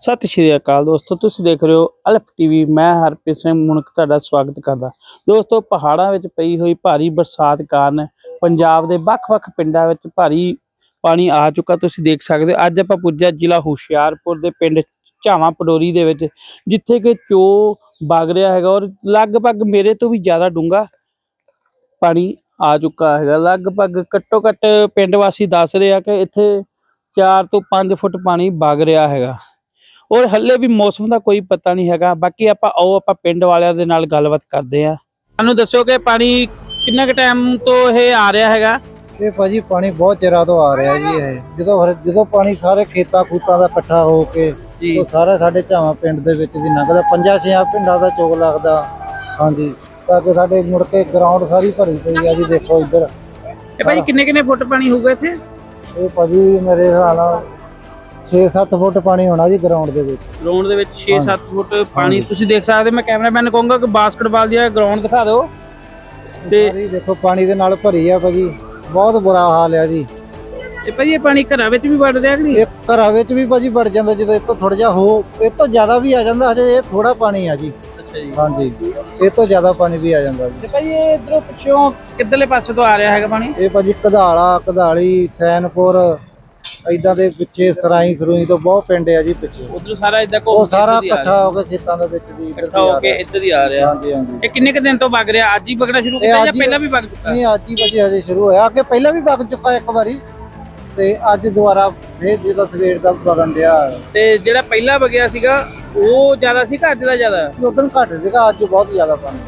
ਸਤਿ ਸ਼੍ਰੀ ਅਕਾਲ ਦੋਸਤੋ, ਤੁਸੀਂ ਦੇਖ ਰਹੇ ਹੋ ਅਲਫ ਟੀਵੀ। ਮੈਂ ਹਰਪ੍ਰੀਤ ਸਿੰਘ ਮੁਨਕ ਤੁਹਾਡਾ ਸਵਾਗਤ ਕਰਦਾ। ਦੋਸਤੋ, ਪਹਾੜਾਂ ਵਿੱਚ ਪਈ ਹੋਈ ਭਾਰੀ ਬਰਸਾਤ ਕਾਰਨ ਪੰਜਾਬ ਦੇ ਵੱਖ-ਵੱਖ ਪਿੰਡਾਂ ਵਿੱਚ ਭਾਰੀ ਪਾਣੀ ਆ ਚੁੱਕਾ। ਤੁਸੀਂ ਦੇਖ ਸਕਦੇ ਹੋ, ਅੱਜ ਆਪਾਂ ਪੁੱਜਿਆ ਜ਼ਿਲ੍ਹਾ ਹੁਸ਼ਿਆਰਪੁਰ ਦੇ ਪਿੰਡ ਝਾਵਾਂ ਪਡੋਰੀ ਦੇ ਵਿੱਚ, ਜਿੱਥੇ ਕਿ ਚੋ ਵਗ ਰਿਹਾ ਹੈਗਾ ਔਰ ਲਗਭਗ ਮੇਰੇ ਤੋਂ ਵੀ ਜ਼ਿਆਦਾ ਡੂੰਘਾ ਪਾਣੀ ਆ ਚੁੱਕਾ ਹੈਗਾ। ਲਗਭਗ ਘੱਟੋ ਘੱਟ ਪਿੰਡ ਵਾਸੀ ਦੱਸ ਰਹੇ ਆ ਕਿ ਇੱਥੇ 4 ਤੋਂ 5 ਫੁੱਟ ਪਾਣੀ ਵਗ ਰਿਹਾ ਹੈਗਾ। ਔਰ ਹੱਲੇ ਵੀ ਮੌਸਮ ਦਾ ਕੋਈ ਪਤਾ ਨਹੀਂ ਹੈਗਾ। ਬਾਕੀ ਆਪਾਂ ਆਓ ਆਪਾਂ ਪਿੰਡ ਵਾਲਿਆਂ ਦੇ ਨਾਲ ਗੱਲਬਾਤ ਕਰਦੇ ਆ ਸਾਨੂੰ ਦੱਸਿਓ ਕਿ ਪਾਣੀ ਕਿੰਨਾ ਕੁ ਟਾਈਮ ਤੋਂ ਇਹ ਆ ਰਿਹਾ ਹੈਗਾ? ਇਹ ਭਾਜੀ ਪਾਣੀ ਬਹੁਤ ਚਿਰਾਂ ਤੋਂ ਆ ਰਿਹਾ ਜੀ ਇਹ। ਜਦੋਂ ਜਦੋਂ ਪਾਣੀ ਸਾਰੇ ਖੇਤਾਂ ਖੂਤਾਂ ਦਾ ਇਕੱਠਾ ਹੋ ਕੇ ਜੀ। ਉਹ ਸਾਰਾ ਸਾਡੇ ਝਾਵਾਂ ਪਿੰਡ ਦੇ ਵਿੱਚ ਦੀ ਲੰਘਦਾ ਪੰਜਾਂ ਛੇਆਂ ਪਿੰਡਾਂ ਦਾ ਚੋਕ ਲੱਗਦਾ। ਹਾਂਜੀ। ਤਾਂ ਕਿ ਸਾਡੇ ਮੁੜ ਕੇ ਗਰਾਊਂਡ ਸਾਰੀ ਭਰੀ ਪਈ ਆ ਜੀ ਦੇਖੋ ਇੱਧਰ। ਇਹ ਭਾਜੀ ਕਿੰਨੇ ਕਿੰਨੇ ਫੁੱਟ ਪਾਣੀ ਹੋਊਗਾ ਇੱਥੇ? ਇਹ ਭਾਜੀ ਮੇਰੇ ਹਿਸਾਬ ਨਾਲ 6-7 ਫੁੱਟ ਪਾਣੀ ਹੋਣਾ ਜੀ ਗਰਾਊਂਡ ਦੇ ਵਿੱਚ। ਗਰਾਊਂਡ ਦੇ ਵਿੱਚ 6-7 ਫੁੱਟ ਪਾਣੀ। ਤੁਸੀਂ ਦੇਖ ਸਕਦੇ ਮੈਂ ਕੈਮਰਾਮੈਨ ਨੂੰ ਕਹੂੰਗਾ ਕਿ ਬਾਸਕਟਬਾਲ ਦੀ ਗਰਾਊਂਡ ਦਿਖਾ ਦਿਓ। ਤੇ ਦੇਖੋ ਪਾਣੀ ਦੇ ਨਾਲ ਭਰੀ ਆ ਭਾਜੀ। ਬਹੁਤ ਬੁਰਾ ਹਾਲ ਆ ਜੀ। ਤੇ ਭਾਜੀ ਇਹ ਪਾਣੀ ਘਰਾਂ ਵਿੱਚ ਵੀ ਵੜ ਰਿਹਾ ਕਿ ਨਹੀਂ? ਇਹ ਘਰਾਂ ਵਿੱਚ ਵੀ ਭਾਜੀ ਵੜ ਜਾਂਦਾ ਜਦੋਂ ਇਹ ਤੋਂ ਥੋੜਾ ਜਿਹਾ ਹੋ ਇਹ ਤੋਂ ਜ਼ਿਆਦਾ ਵੀ ਆ ਜਾਂਦਾ ਹਜੇ ਇਹ ਥੋੜਾ ਪਾਣੀ ਆ ਜੀ। ਹਾਂਜੀ। ਇਹ ਤੋਂ ਜ਼ਿਆਦਾ ਪਾਣੀ ਵੀ ਆ ਜਾਂਦਾ ਜੀ। ਤੇ ਭਾਜੀ ਇਹ ਇਧਰੋਂ ਪਿੱਛੋਂ ਕਿੱਧਰਲੇ ਪਾਸੇ ਤੋਂ ਆ ਰਿਹਾ ਹੈਗਾ ਪਾਣੀ? ਇਹ ਭਾਜੀ ਕਧਾਲਾ ਕਧਾਲੀ ਸੈਨਪੁਰ ਇਦਾਂ ਦੇ ਪਿੱਛੇ ਸਰਾਈ ਸਰੂਈ ਤੋਂ ਬਹੁਤ ਪਿੰਡ ਆ ਜੀ ਪਿੱਛੇ। ਉਧਰ ਸਾਰਾ ਇਦਾਂ ਉਹ ਸਾਰਾ ਇਕੱਠਾ ਹੋ ਕੇ ਖੇਤਾਂ ਦੇ ਵਿੱਚ ਦੀ ਇੱਧਰ ਇਕੱਠਾ ਹੋ ਕੇ ਇੱਧਰ ਹੀ ਆ ਰਿਹਾ। ਹਾਂਜੀ ਹਾਂਜੀ। ਇਹ ਕਿੰਨੇ ਕੁ ਦਿਨ ਤੋਂ ਵਗ ਰਿਹਾ? ਅੱਜ ਹੀ ਵਗਣਾ ਸ਼ੁਰੂ ਕੀਤਾ ਜਾਂ ਪਹਿਲਾਂ ਵੀ ਵਗ ਚੁੱਕਾ? ਨਹੀਂ ਅੱਜ ਹੀ ਭਾਜੀ ਹਜੇ ਸ਼ੁਰੂ ਹੋਇਆ। ਅੱਗੇ ਪਹਿਲਾਂ ਵੀ ਵਗ ਚੁੱਕਾ ਇੱਕ ਵਾਰੀ ਤੇ ਅੱਜ ਦੁਬਾਰਾ ਫੇਰ ਜਦੋਂ ਸਵੇਰ ਦਾ ਵਗਣ ਡਿਆ। ਤੇ ਜਿਹੜਾ ਪਹਿਲਾਂ ਵਗਿਆ ਸੀਗਾ ਉਹ ਜ਼ਿਆਦਾ ਸੀ ਕਿ ਅੱਜ ਦਾ ਜ਼ਿਆਦਾ? ਉਦੋਂ ਘੱਟ ਸੀਗਾ ਅੱਜ ਬਹੁਤ ਜ਼ਿਆਦਾ ਪਾਣੀ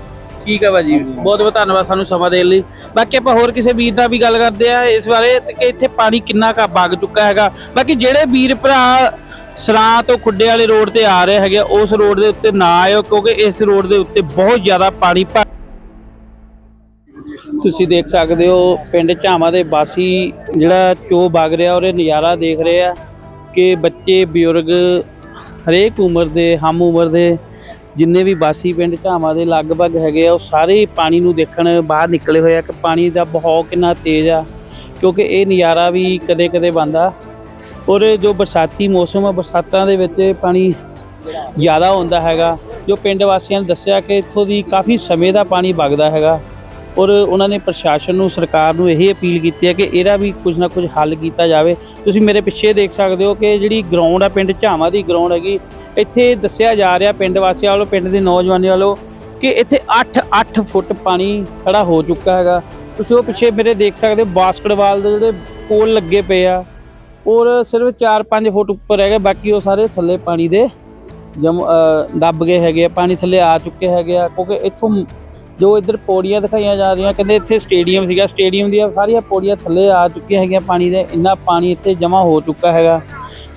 ਠੀਕ ਹੈ ਭਾਜੀ। ਬਹੁਤ ਬਹੁਤ ਧੰਨਵਾਦ ਸਾਨੂੰ ਸਮਾਂ ਦੇਣ ਲਈ। ਬਾਕੀ ਆਪਾਂ ਹੋਰ ਕਿਸੇ ਵੀਰ ਦਾ ਵੀ ਗੱਲ ਕਰਦੇ ਆ ਇਸ ਬਾਰੇ ਕਿ ਇੱਥੇ ਪਾਣੀ ਕਿੰਨਾ ਕਾ ਵਗ ਚੁੱਕਾ ਹੈਗਾ। ਬਾਕੀ ਜਿਹੜੇ ਵੀਰ ਭਰਾ ਸਰਾਂ ਤੋਂ ਖੁੱਡੇ ਵਾਲੇ ਰੋਡ ਤੇ ਆ ਰਹੇ ਹੈਗੇ ਆ, ਉਸ ਰੋਡ ਦੇ ਉੱਤੇ ਨਾ ਆਇਓ ਕਿਉਂਕਿ ਇਸ ਰੋਡ ਦੇ ਉੱਤੇ ਬਹੁਤ ਜ਼ਿਆਦਾ ਪਾਣੀ ਭਰ ਤੁਸੀਂ ਦੇਖ ਸਕਦੇ ਹੋ ਪਿੰਡ ਝਾਵਾਂ ਦੇ ਵਾਸੀ ਜਿਹੜਾ ਚੋ ਵਗ ਰਿਹਾ ਔਰ ਇਹ ਨਜ਼ਾਰਾ ਦੇਖ ਰਹੇ ਆ ਕਿ ਬੱਚੇ ਬਜ਼ੁਰਗ ਹਰੇਕ ਉਮਰ ਦੇ ਹਮ ਉਮਰ ਦੇ ਜਿੰਨੇ ਵੀ ਵਾਸੀ ਪਿੰਡ ਝਾਵਾਂ ਦੇ ਲਗਭਗ ਹੈਗੇ ਆ, ਉਹ ਸਾਰੇ ਪਾਣੀ ਨੂੰ ਦੇਖਣ ਬਾਹਰ ਨਿਕਲੇ ਹੋਏ ਆ ਕਿ ਪਾਣੀ ਦਾ ਬਹਾਅ ਕਿੰਨਾ ਤੇਜ਼ ਆ, ਕਿਉਂਕਿ ਇਹ ਨਜ਼ਾਰਾ ਵੀ ਕਦੇ-ਕਦੇ ਬੰਦਾ ਔਰ ਜੋ ਬਰਸਾਤੀ ਮੌਸਮ ਆ, ਬਰਸਾਤਾਂ ਦੇ ਵਿੱਚ ਪਾਣੀ ਜ਼ਿਆਦਾ ਹੁੰਦਾ ਹੈਗਾ। ਜੋ ਪਿੰਡ ਵਾਸੀਆਂ ਨੇ ਦੱਸਿਆ ਕਿ ਇੱਥੋਂ ਦੀ ਕਾਫੀ ਸਮੇਂ ਦਾ ਪਾਣੀ ਵਗਦਾ ਹੈਗਾ। ਔਰ ਉਹਨਾਂ ਨੇ ਪ੍ਰਸ਼ਾਸਨ ਨੂੰ, ਸਰਕਾਰ ਨੂੰ ਇਹੀ ਅਪੀਲ ਕੀਤੀ ਹੈ ਕਿ ਇਹਦਾ ਵੀ ਕੁਝ ਨਾ ਕੁਝ ਹੱਲ ਕੀਤਾ ਜਾਵੇ। ਤੁਸੀਂ ਮੇਰੇ ਪਿੱਛੇ ਦੇਖ ਸਕਦੇ ਹੋ ਕਿ ਜਿਹੜੀ ਗਰਾਊਂਡ ਆ, ਪਿੰਡ ਝਾਵਾਂ ਦੀ ਗਰਾਊਂਡ ਹੈਗੀ ਇੱਥੇ ਦੱਸਿਆ ਜਾ ਰਿਹਾ ਪਿੰਡ ਵਾਸੀਆਂ ਵੱਲੋਂ, ਪਿੰਡ ਦੇ ਨੌਜਵਾਨਾਂ ਵੱਲੋਂ ਕਿ ਇੱਥੇ 8-8 ਫੁੱਟ ਪਾਣੀ ਖੜਾ ਹੋ ਚੁੱਕਾ ਹੈਗਾ। ਤੁਸੀਂ ਉਹ ਪਿੱਛੇ ਮੇਰੇ ਦੇਖ ਸਕਦੇ ਹੋ, ਬਾਸਕਟਬਾਲ ਦੇ ਜਿਹੜੇ ਪੋਲ ਲੱਗੇ ਪਏ ਆ। ਔਰ ਸਿਰਫ 4-5 ਫੁੱਟ ਉੱਪਰ ਹੈਗੇ, ਬਾਕੀ ਉਹ ਸਾਰੇ ਥੱਲੇ ਪਾਣੀ ਦੇ ਜਮ ਦੱਬ ਗਏ ਹੈਗੇ ਆ। ਪਾਣੀ ਥੱਲੇ ਆ ਚੁੱਕੇ ਹੈਗੇ ਆ, ਕਿਉਂਕਿ ਇੱਥੋਂ ਜੋ ਇੱਧਰ ਪੌੜੀਆਂ ਦਿਖਾਈਆਂ ਜਾ ਰਹੀਆਂ, ਕਹਿੰਦੇ ਇੱਥੇ ਸਟੇਡੀਅਮ ਸੀਗਾ। ਸਟੇਡੀਅਮ ਦੀਆਂ ਸਾਰੀਆਂ ਪੌੜੀਆਂ ਥੱਲੇ ਆ ਚੁੱਕੀਆਂ ਹੈਗੀਆਂ, ਪਾਣੀ ਦੇ, ਇੰਨਾ ਪਾਣੀ ਇੱਥੇ ਜਮ੍ਹਾਂ ਹੋ ਚੁੱਕਾ ਹੈਗਾ।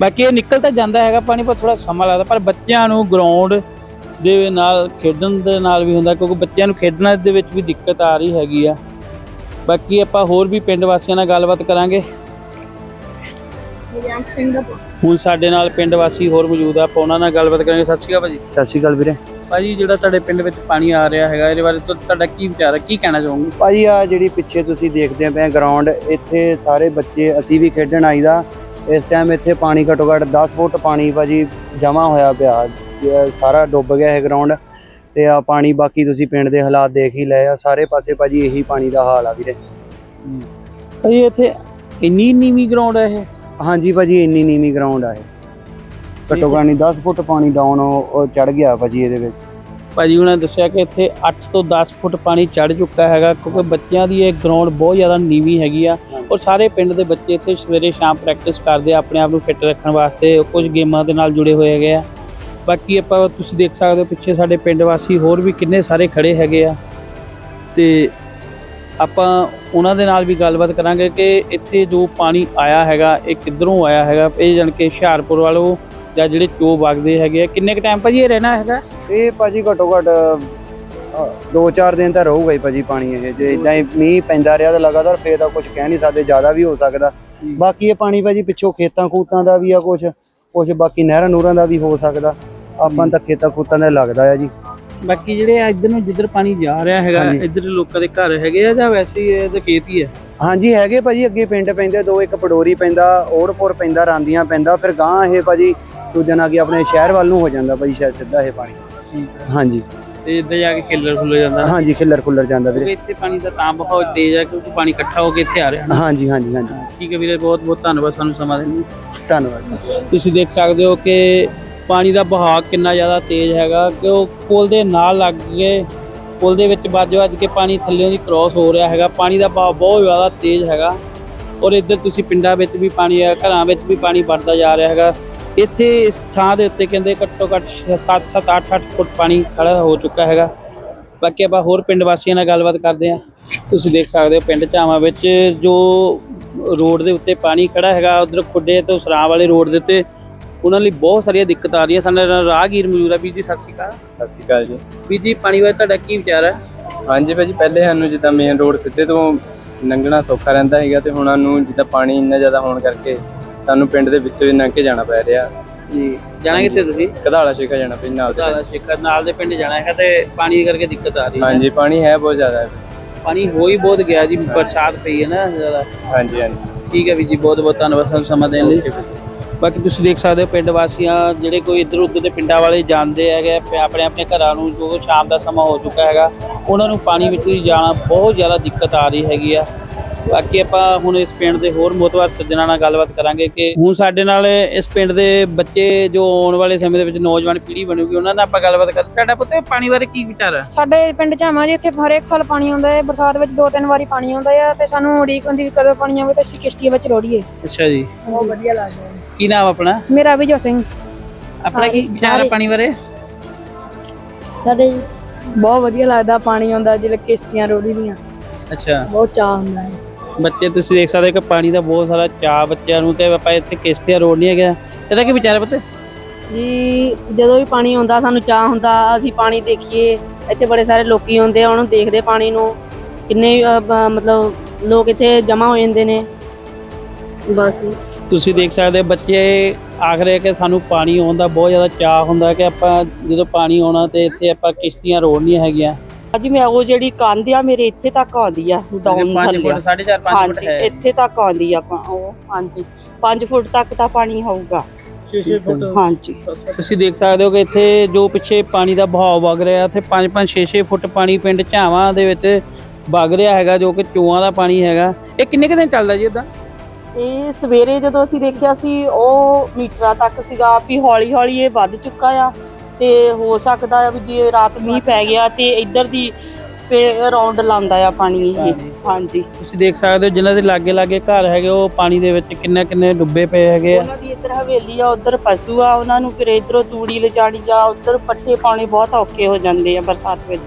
ਬਾਕੀ ਇਹ ਨਿਕਲ ਤਾਂ ਜਾਂਦਾ ਹੈਗਾ ਪਾਣੀ ਪਰ ਥੋੜਾ ਸਮਾਂ ਲੱਗਦਾ। ਪਰ ਬੱਚਿਆਂ ਨੂੰ ਗਰਾਊਂਡ ਦੇ ਨਾਲ ਖੇਡਣ ਦੇ ਨਾਲ ਵੀ ਹੁੰਦਾ ਕਿਉਂਕਿ ਬੱਚਿਆਂ ਨੂੰ ਖੇਡਣ ਦੇ ਵਿੱਚ ਵੀ ਦਿੱਕਤ ਆ ਰਹੀ ਹੈਗੀ ਆ। ਬਾਕੀ ਆਪਾਂ ਹੋਰ ਵੀ ਪਿੰਡ ਵਾਸੀਆਂ ਨਾਲ ਗੱਲਬਾਤ ਕਰਾਂਗੇ। ਹੁਣ ਸਾਡੇ ਨਾਲ ਪਿੰਡ ਵਾਸੀ ਹੋਰ ਮੌਜੂਦ ਆ ਆਪਾਂ ਉਹਨਾਂ ਨਾਲ ਗੱਲਬਾਤ ਕਰਾਂਗੇ। ਸਤਿ ਸ਼੍ਰੀ ਅਕਾਲ ਭਾਜੀ। ਸਤਿ ਸ਼੍ਰੀ ਅਕਾਲ ਵੀਰੇ। ਭਾਜੀ ਜਿਹੜਾ ਤੁਹਾਡੇ ਪਿੰਡ ਵਿੱਚ ਪਾਣੀ ਆ ਰਿਹਾ ਹੈਗਾ ਇਹਦੇ ਬਾਰੇ ਤੁਹਾ- ਤੁਹਾਡਾ ਕੀ ਵਿਚਾਰ ਹੈ ਕੀ ਕਹਿਣਾ ਚਾਹੋਗੇ? ਭਾਜੀ ਆ ਜਿਹੜੀ ਪਿੱਛੇ ਤੁਸੀਂ ਦੇਖਦੇ ਪਏ ਗਰਾਊਂਡ ਇੱਥੇ ਸਾਰੇ ਬੱਚੇ ਅਸੀਂ ਵੀ ਖੇਡਣ ਆਈਦਾ। ਇਸ ਟਾਈਮ ਇੱਥੇ ਪਾਣੀ ਘੱਟੋ ਘੱਟ 10 ਫੁੱਟ ਪਾਣੀ ਭਾਜੀ ਜਮਾ ਹੋਇਆ ਪਿਆ। ਸਾਰਾ ਡੁੱਬ ਗਿਆ ਇਹ ਗਰਾਊਂਡ ਤੇ ਆ ਪਾਣੀ ਬਾਕੀ ਤੁਸੀਂ ਪਿੰਡ ਦੇ ਹਾਲਾਤ ਦੇਖ ਹੀ ਲਏ ਆ। ਸਾਰੇ ਪਾਸੇ ਭਾਜੀ ਇਹੀ ਪਾਣੀ ਦਾ ਹਾਲ ਆ ਵੀਰੇ। ਭਾਜੀ ਇੱਥੇ ਇੰਨੀ ਨੀਵੀਂ ਗਰਾਊਂਡ ਹੈ ਇਹ? ਹਾਂਜੀ ਭਾਜੀ ਇੰਨੀ ਨੀਵੀਂ ਗਰਾਊਂਡ ਆ ਇਹ। ਘੱਟੋ ਘੱਟ ਨਹੀਂ 10 ਫੁੱਟ ਪਾਣੀ ਡਾਊਨ ਉਹ ਚੜ ਗਿਆ ਭਾਜੀ ਇਹਦੇ ਵਿੱਚ। ਭਾਜੀ ਉਹਨਾਂ ਨੇ ਦੱਸਿਆ ਕਿ ਇੱਥੇ 8 ਤੋਂ 10 ਫੁੱਟ ਪਾਣੀ ਚੜ ਚੁੱਕਾ ਹੈਗਾ, ਕਿਉਂਕਿ ਬੱਚਿਆਂ ਦੀ ਇਹ ਗਰਾਊਂਡ ਬਹੁਤ ਜ਼ਿਆਦਾ ਨੀਵੀਂ ਹੈਗੀ ਆ ਔਰ ਸਾਰੇ ਪਿੰਡ ਦੇ ਬੱਚੇ ਇੱਥੇ ਸਵੇਰੇ ਸ਼ਾਮ ਪ੍ਰੈਕਟਿਸ ਕਰਦੇ ਆ, ਆਪਣੇ ਆਪ ਨੂੰ ਫਿੱਟ ਰੱਖਣ ਵਾਸਤੇ, ਕੁਝ ਗੇਮਾਂ ਦੇ ਨਾਲ ਜੁੜੇ ਹੋਏ ਹੈਗੇ ਆ। ਬਾਕੀ ਆਪਾਂ ਤੁਸੀਂ ਦੇਖ ਸਕਦੇ ਹੋ ਪਿੱਛੇ ਸਾਡੇ ਪਿੰਡ ਵਾਸੀ ਹੋਰ ਵੀ ਕਿੰਨੇ ਸਾਰੇ ਖੜੇ ਹੈਗੇ ਆ। ਤੇ ਆਪਾਂ ਉਹਨਾਂ ਦੇ ਨਾਲ ਵੀ ਗੱਲਬਾਤ ਕਰਾਂਗੇ ਕਿ ਇੱਥੇ ਜੋ ਪਾਣੀ ਆਇਆ ਹੈਗਾ, ਇਹ ਕਿੱਧਰੋਂ ਆਇਆ ਹੈਗਾ, ਇਹ ਜਾਣ ਕੇ ਹੁਸ਼ਿਆਰਪੁਰ ਵਾਲੋ ਜਾਂ ਜਿਹੜੇ ਚੋ ਵਗਦੇ ਹੈਗੇ ਆ ਕਿੰਨੇ ਕ ਟਾਈਮ ਭਾਜੀ ਇਹ ਰਹਿਣਾ ਹੈਗਾ? ਇਹ ਭਾਜੀ ਘੱਟੋ ਘੱਟ 2-4 ਦਿਨ ਤਾਂ ਰਹੂਗਾ ਹੀ ਭਾਜੀ ਪਾਣੀ ਇਹ ਜੇ ਇਦਾਂ ਹੀ ਮੀਂਹ ਪੈਂਦਾ ਰਿਹਾ ਤਾਂ ਲਗਾਤਾਰ ਫੇਰ ਤਾਂ ਕੁਝ ਕਹਿ ਨਹੀਂ ਸਕਦੇ ਜ਼ਿਆਦਾ ਵੀ ਹੋ ਸਕਦਾ। ਬਾਕੀ ਇਹ ਪਾਣੀ ਭਾਜੀ ਪਿੱਛੋਂ ਖੇਤਾਂ ਖੂਤਾਂ ਦਾ ਵੀ ਆ ਕੁਝ ਕੁਝ ਬਾਕੀ ਨਹਿਰਾਂ ਨੂਰਾਂ ਦਾ ਵੀ ਹੋ ਸਕਦਾ। ਆਪਾਂ ਤਾਂ ਖੇਤਾਂ ਖੂਤਾਂ ਦਾ ਲੱਗਦਾ ਆ ਜੀ। ਬਾਕੀ ਜਿਹੜੇ ਆ ਇੱਧਰ ਨੂੰ ਜਿੱਧਰ ਪਾਣੀ ਜਾ ਰਿਹਾ ਹੈਗਾ। ਇੱਧਰ ਲੋਕਾਂ ਦੇ ਘਰ ਹੈਗੇ ਆ ਜਾਂ ਵੈਸੇ ਹੀ ਇਹਦੇ ਖੇਤ ਹੀ ਹੈ ਹਾਂਜੀ ਹੈਗੇ ਭਾਜੀ ਅੱਗੇ ਪਿੰਡ ਪੈਂਦੇ ਦੋ ਇੱਕ ਪਡੋਰੀ ਪੈਂਦਾ ਔੜਪੁਰ ਪੈਂਦਾ ਰਾਂਦੀਆਂ ਪੈਂਦਾ ਫਿਰ ਗਾਂ ਇਹ ਭਾਜੀ ਦੂਜਾ ਨਾ ਕਿ ਆਪਣੇ ਸ਼ਹਿਰ ਵੱਲ ਨੂੰ ਹੋ ਜਾਂਦਾ ਭਾਜੀ ਸ਼ਾਇਦ ਸਿੱਧਾ ਇਹ ਪਾਣੀ। ਠੀਕ ਹੈ ਹਾਂਜੀ। ਤੇ ਇੱਧਰ ਜਾ ਕੇ ਖਿੱਲਰ ਖੁੱਲ ਜਾਂਦਾ। ਹਾਂਜੀ ਖਿੱਲਰ ਖੁੱਲਰ ਜਾਂਦਾ ਵੀਰੇ। ਇੱਥੇ ਪਾਣੀ ਦਾ ਤਾਂ ਬਹੁਤ ਤੇਜ਼ ਹੈ ਕਿਉਂਕਿ ਪਾਣੀ ਇਕੱਠਾ ਹੋ ਕੇ ਇੱਥੇ ਆ ਰਿਹਾ ਹਾਂਜੀ ਹਾਂਜੀ ਹਾਂਜੀ। ਠੀਕ ਹੈ ਵੀਰੇ ਬਹੁਤ ਬਹੁਤ ਧੰਨਵਾਦ ਸਾਨੂੰ ਸਮਾਂ ਦੇਣ ਲਈ। ਧੰਨਵਾਦ। ਤੁਸੀਂ ਦੇਖ ਸਕਦੇ ਹੋ ਕਿ ਪਾਣੀ ਦਾ ਵਹਾਅ ਕਿੰਨਾ ਜ਼ਿਆਦਾ ਤੇਜ਼ ਹੈਗਾ ਕਿ ਉਹ ਪੁਲ ਦੇ ਨਾਲ ਲੱਗ ਕੇ ਪੁਲ ਦੇ ਵਿੱਚ ਵੱਜ ਵੱਜ ਕੇ ਪਾਣੀ ਥੱਲੇੋਂ ਦੀ ਕ੍ਰਾਸ ਹੋ ਰਿਹਾ ਹੈਗਾ। ਪਾਣੀ ਦਾ ਵਹਾਅ ਬਹੁਤ ਜ਼ਿਆਦਾ ਤੇਜ਼ ਹੈਗਾ। ਔਰ ਇੱਧਰ ਤੁਸੀਂ ਪਿੰਡਾਂ ਵਿੱਚ ਵੀ ਪਾਣੀ ਹੈ ਘਰਾਂ ਵਿੱਚ ਵੀ ਪਾਣੀ ਵੱਧਦਾ ਜਾ ਰਿਹਾ ਹੈਗਾ। ਇੱਥੇ ਇਸ ਥਾਂ ਦੇ ਉੱਤੇ ਕਹਿੰਦੇ ਘੱਟੋ ਘੱਟ 7 7 8 8 ਫੁੱਟ ਪਾਣੀ ਖੜਾ ਹੋ ਚੁੱਕਾ ਹੈਗਾ। ਬਾਕੀ ਆਪਾਂ ਹੋਰ ਪਿੰਡ ਵਾਸੀਆਂ ਨਾਲ ਗੱਲਬਾਤ ਕਰਦੇ ਹਾਂ। ਤੁਸੀਂ ਦੇਖ ਸਕਦੇ ਹੋ ਪਿੰਡ ਝਾਵਾਂ ਵਿੱਚ ਜੋ ਰੋਡ ਦੇ ਉੱਤੇ ਪਾਣੀ ਖੜਾ ਹੈਗਾ ਉਧਰ ਖੁੱਡੇ ਤੋਂ ਸਰਾਂ ਵਾਲੇ ਰੋਡ ਦੇ ਉੱਤੇ ਉਹਨਾਂ ਲਈ ਬਹੁਤ ਸਾਰੀਆਂ ਦਿੱਕਤਾਂ ਆ ਰਹੀਆਂ ਸਾਡੇ ਨਾਲ ਰਾਹਗੀਰ ਮੌਜੂਦ ਆ। ਵੀਰ ਜੀ ਸਤਿ ਸ਼੍ਰੀ ਅਕਾਲ। ਸਤਿ ਸ਼੍ਰੀ ਅਕਾਲ ਜੀ। ਵੀਰ ਜੀ ਪਾਣੀ ਬਾਰੇ ਤੁਹਾਡਾ ਕੀ ਵਿਚਾਰ ਹੈ? ਹਾਂਜੀ ਭਾਜੀ ਪਹਿਲੇ ਸਾਨੂੰ ਜਿੱਦਾਂ ਮੇਨ ਰੋਡ ਸਿੱਧੇ ਤੋਂ ਲੰਘਣਾ ਸੌਖਾ ਰਹਿੰਦਾ ਹੈਗਾ ਤੇ ਹੁਣ ਸਾਨੂੰ ਜਿੱਦਾਂ ਪਾਣੀ ਇੰਨਾ ਜ਼ਿਆਦਾ ਹੋਣ ਕਰਕੇ ਸਾਨੂੰ ਪਿੰਡ ਦੇ ਵਿੱਚੋਂ ਹੀ ਲੰਘ ਕੇ ਜਾਣਾ ਪੈ ਰਿਹਾ। ਜੀ ਜਾਣਾ ਕਿੱਥੇ ਤੁਸੀਂ? ਕਧਾਲਾ ਸ਼ੇਖਾ ਜਾਣਾ ਪੈਂਦਾ ਨਾਲ ਦੇ ਦਾਦਾ ਸ਼ੇਖਰ ਨਾਲ ਦੇ ਪਿੰਡ ਜਾਣਾ ਹੈਗਾ ਤੇ ਪਾਣੀ ਕਰਕੇ ਦਿੱਕਤ ਆ ਰਹੀ ਹੈ। ਹਾਂਜੀ ਪਾਣੀ ਹੈ ਬਹੁਤ ਜ਼ਿਆਦਾ। ਹੈ ਪਾਣੀ ਹੋ ਹੀ ਬਹੁਤ ਗਿਆ ਜੀ ਬਰਸਾਤ ਪਈ ਹੈ ਨਾ ਜ਼ਿਆਦਾ। ਹਾਂਜੀ ਹਾਂਜੀ। ਠੀਕ ਹੈ ਵੀਰ ਜੀ ਬਹੁਤ ਬਹੁਤ ਧੰਨਵਾਦ ਸਾਨੂੰ ਸਮਾਂ ਦੇਣ ਲਈ। ਬਾਕੀ ਤੁਸੀਂ ਦੇਖ ਸਕਦੇ ਹੋ ਪਿੰਡ ਵਾਸੀਆਂ ਜਿਹੜੇ ਕੋਈ ਇੱਧਰ ਉੱਧਰ ਦੇ ਪਿੰਡਾਂ ਵਾਲੇ ਜਾਂਦੇ ਹੈਗੇ ਆਪਣੇ ਆਪਣੇ ਘਰਾਂ ਨੂੰ ਜੋ ਸ਼ਾਮ ਦਾ ਸਮਾਂ ਹੋ ਚੁੱਕਾ ਹੈਗਾ ਉਹਨਾਂ ਨੂੰ ਪਾਣੀ ਵਿੱਚ ਵੀ ਜਾਣਾ ਬਹੁਤ ਜ਼ਿਆਦਾ ਦਿੱਕਤ ਆ ਰਹੀ ਹੈਗੀ ਆ। ਬਾਕੀ ਆਪਾਂ ਹੁਣ ਇਸ ਪਿੰਡ ਦੇ ਹੋਰ ਮੋਤਵਾਰ ਸੱਜਣਾ ਨਾਲ ਗੱਲਬਾਤ ਕਰਾਂਗੇ ਕਿ ਹੁਣ ਸਾਡੇ ਨਾਲ ਇਸ ਪਿੰਡ ਦੇ ਬੱਚੇ ਜੋ ਆਉਣ ਵਾਲੇ ਸਮੇਂ ਦੇ ਵਿੱਚ ਨੌਜਵਾਨ ਪੀੜ੍ਹੀ ਬਣੂਗੀ ਉਹਨਾਂ ਨਾਲ ਆਪਾਂ ਗੱਲਬਾਤ ਕਰ ਸਾਡਾ ਪੁੱਤ ਪਾਣੀ ਬਾਰੇ ਕੀ ਵਿਚਾਰ ਹੈ ਸਾਡੇ ਪਿੰਡ ਝਾਵਾਂ ਜੀ ਇੱਥੇ ਹਰੇਕ ਸਾਲ ਪਾਣੀ ਆਉਂਦਾ ਹੈ ਬਰਸਾਤ ਵਿੱਚ ਦੋ ਤਿੰਨ ਵਾਰੀ ਪਾਣੀ ਆਉਂਦਾ ਹੈ ਤੇ ਸਾਨੂੰ ਉਡੀਕ ਹੁੰਦੀ ਵੀ ਕਦੋਂ ਪਾਣੀ ਆਵੇ ਤੇ ਅਸੀਂ ਕਿਸ਼ਤੀਆਂ ਵਿੱਚ ਰੋੜੀਏ ਅੱਛਾ ਜੀ। ਬਹੁਤ ਵਧੀਆ ਲੱਗਦਾ ਕੀ ਨਾਮ ਆਪਣਾ? ਮੇਰਾ ਵਿਜੋ ਸਿੰਘ। ਆਪਣਾ ਕੀ ਵਿਚਾਰ ਹੈ ਪਾਣੀ ਬਾਰੇ? ਸਾਡੇ ਬਹੁਤ ਵਧੀਆ ਲੱਗਦਾ ਪਾਣੀ ਆਉਂਦਾ ਜਿਹੜੇ ਕਿਸ਼ਤੀਆਂ ਰੋੜੀ ਦੀਆਂ। ਅੱਛਾ। ਬਹੁਤ ਚਾਹ ਹੁੰਦਾ ਹੈ। ਬੱਚੇ ਤੁਸੀਂ ਦੇਖ ਸਕਦੇ ਹੋ ਕਿ ਪਾਣੀ ਦਾ ਬਹੁਤ ਸਾਰਾ ਚਾਅ ਬੱਚਿਆਂ ਨੂੰ ਤੇ ਆਪਾਂ ਇੱਥੇ ਕਿਸ਼ਤੀਆਂ ਰੋਡ ਨਹੀਂ ਹੈਗਾ ਇਹਦਾ ਕੀ ਵਿਚਾਰ ਪੁੱਤ? ਜੀ ਜਦੋਂ ਵੀ ਪਾਣੀ ਆਉਂਦਾ ਸਾਨੂੰ ਚਾਹ ਹੁੰਦਾ ਅਸੀਂ ਪਾਣੀ ਦੇਖੀਏ। ਇੱਥੇ ਬੜੇ ਸਾਰੇ ਲੋਕੀ ਆਉਂਦੇ ਆ ਉਹਨੂੰ ਦੇਖਦੇ ਪਾਣੀ ਨੂੰ। ਕਿੰਨੇ ਮਤਲਬ ਲੋਕ ਇੱਥੇ ਜਮ੍ਹਾਂ ਹੋ ਜਾਂਦੇ ਨੇ। ਬਸ। ਤੁਸੀਂ ਦੇਖ ਸਕਦੇ ਬੱਚੇ ਆਖ ਰਹੇ ਕਿ ਸਾਨੂੰ ਪਾਣੀ ਆਉਣ ਦਾ ਬਹੁਤ ਜ਼ਿਆਦਾ ਚਾਅ ਹੁੰਦਾ ਕਿ ਆਪਾਂ ਜਦੋਂ ਪਾਣੀ ਆਉਣਾ ਤੇ ਇੱਥੇ ਆਪਾਂ ਕਿਸ਼ਤੀਆਂ ਰੋੜਨੀਆਂ ਹੈਗੀਆਂ। ਅੱਜ ਮੈਂ ਉਹ ਜਿਹੜੀ ਕੰਧ ਆ ਮੇਰੇ ਇੱਥੇ ਤੱਕ ਆਉਂਦੀ ਆ ਡਾਊਨ 5 ਥੱਲੇ ਫੁੱਟ 4.5 5 ਫੁੱਟ ਹਾਂਜੀ ਹੈ। ਇੱਥੇ ਤੱਕ ਆਉਂਦੀ ਆ ਪਾ- ਉਹ ਹਾਂਜੀ। 5 ਫੁੱਟ ਤੱਕ ਤਾਂ ਪਾਣੀ ਹੋਊਗਾ। 6 ਫੁੱਟ। ਹਾਂਜੀ। ਤੁਸੀਂ ਦੇਖ ਸਕਦੇ ਹੋ ਕਿ ਇੱਥੇ ਜੋ ਪਿੱਛੇ ਪਾਣੀ ਦਾ ਬਹਾਅ ਵਗ ਰਿਹਾ ਇੱਥੇ 5 5 6 6 ਫੁੱਟ ਪਾਣੀ ਪਿੰਡ ਝਾਵਾਂ ਦੇ ਵਿੱਚ ਵਗ ਰਿਹਾ ਹੈਗਾ ਜੋ ਕਿ ਚੋਆਂ ਦਾ ਪਾਣੀ ਹੈਗਾ। ਇਹ ਕਿੰਨੇ ਕੁ ਦਿਨ ਚੱਲਦਾ ਜੀ ਉਦਾਂ ਇਹ ਸਵੇਰੇ ਜਦੋਂ ਅਸੀਂ ਦੇਖਿਆ ਸੀ ਉਹ ਮੀਟਰਾਂ ਤੱਕ ਸੀਗਾ ਵੀ ਹੌਲੀ ਹੌਲੀ ਇਹ ਵੱਧ ਚੁੱਕਾ ਆ। ਤੇ ਹੋ ਸਕਦਾ ਆ ਵੀ ਜੇ ਰਾਤ ਮੀਂਹ ਪੈ ਗਿਆ ਤੇ ਇੱਧਰ ਦੀ ਫੇ ਰਾਉਂਡ ਲਾਉਂਦਾ ਆ ਪਾਣੀ ਇਹ। ਹਾਂਜੀ। ਤੁਸੀਂ ਦੇਖ ਸਕਦੇ ਹੋ ਜਿਨ੍ਹਾਂ ਦੇ ਲਾਗੇ ਲਾਗੇ ਘਰ ਹੈਗੇ ਉਹ ਪਾਣੀ ਦੇ ਵਿੱਚ ਕਿੰਨੇ ਕਿੰਨੇ ਡੁੱਬੇ ਪਏ ਹੈਗੇ ਆ। ਉਹਨਾਂ ਦੀ ਇੱਧਰ ਹਵੇਲੀ ਆ ਉੱਧਰ ਪਸ਼ੂ ਆ ਉਹਨਾਂ ਨੂੰ ਫਿਰ ਇੱਧਰੋਂ ਤੂੜੀ ਲਿਜਾਣੀ ਜਾ ਉੱਧਰ ਪੱਠੇ ਪਾਉਣੇ ਬਹੁਤ ਔਖੇ ਹੋ ਜਾਂਦੇ ਆ ਬਰਸਾਤ ਵਿੱਚ